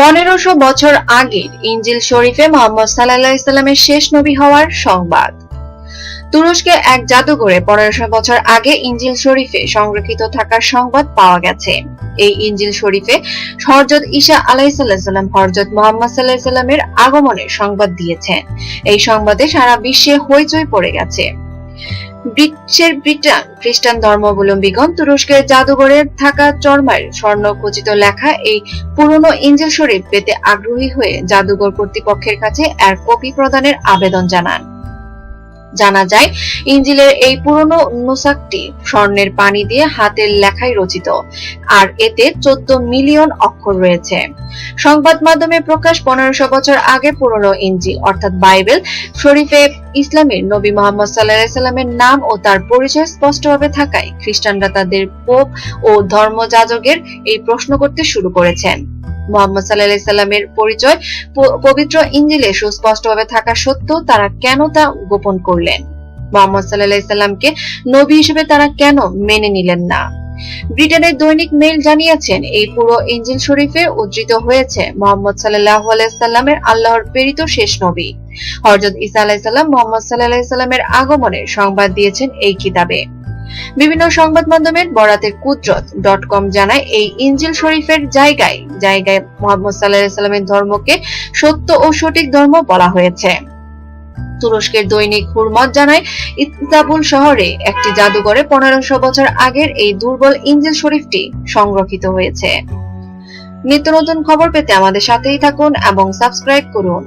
পনেরোশো বছর আগের ইঞ্জিল শরীফে মোহাম্মদ সাল্লাহ ইসলামের শেষ নবী হওয়ার সংবাদ। তুরস্কে এক জাদুঘরে পনেরোশো বছর আগে ইঞ্জিল শরীফে সংরক্ষিত থাকার সংবাদ পাওয়া গেছে। এই ইঞ্জিল শরীফে হরজত ঈশা আলাইসাল্লাম হরজত মোহাম্মদ সাল্লাহ আগমনের সংবাদ দিয়েছেন। এই সংবাদে সারা বিশ্বে হইচই পড়ে গেছে। বিশ্বের ব্রিটান খ্রিস্টান ধর্মাবলম্বীগণ তুরস্কের জাদুঘরে থাকা চরমায় স্বর্ণ খচিত লেখা এই পুরনো ইঞ্জিল শরীফ পেতে আগ্রহী হয়ে জাদুঘর কর্তৃপক্ষের কাছে এর কপি প্রদানের আবেদন জানান। জানা যায়, ইঞ্জিলের এই পুরনো নুসাকটি স্বর্ণের পানি দিয়ে হাতের লেখায় রচিত, আর এতে চোদ্দ মিলিয়ন অক্ষর রয়েছে। সংবাদ মাধ্যমে প্রকাশ পনেরোশো বছর আগে পুরনো ইঞ্জিল, অর্থাৎ বাইবেল, শরীফে ইসলামের নবী মোহাম্মদ সাল্লাহ সাল্লামের নাম ও তার পরিচয় স্পষ্টভাবে থাকায় খ্রিস্টানরা তাদের পোপ ও ধর্মযাজকের এই প্রশ্ন করতে শুরু করেছেন। মোহাম্মদ সাল্লাহ সাল্লামের পরিচয় পবিত্র ইঞ্জিলে সুস্পষ্টভাবে থাকা সত্ত্বেও তারা কেন তা গোপন করলেন? মোহাম্মদ সাল্লাহ সাল্লামকে নবী হিসেবে তারা কেন মেনে নিলেন না? ব্রিটেনের দৈনিক মেইল জানিয়েছেন, এই পুরো ইঞ্জিল শরীফে উদ্ধৃত হয়েছে মোহাম্মদ সাল্লাহ আলাইসাল্লামের আল্লাহর প্রেরিত শেষ নবী। হরজত ইসা আলাইসাল্লাম মোহাম্মদ সাল্লাহ সাল্লামের আগমনের সংবাদ দিয়েছেন এই কিতাবে। বিভিন্ন সংবাদ মাধ্যমের বরাতের কুদরত ডট কম জানায় এই ইঞ্জিল শরীফের জায়গায় জায়গায় মোহাম্মদ সাল্লাহ সাল্লামের ধর্মকে সত্য ও সঠিক ধর্ম বলা হয়েছে। তুরস্কের দৈনিক হুরমত জানায় ইস্তাবুল শহরে একটি জাদুঘরে পনেরোশো বছর আগের এই দুর্বল ইঞ্জিল শরীফটি সংরক্ষিত হয়েছে। নিত্য নতুন খবর পেতে আমাদের সাথেই থাকুন এবং সাবস্ক্রাইব করুন।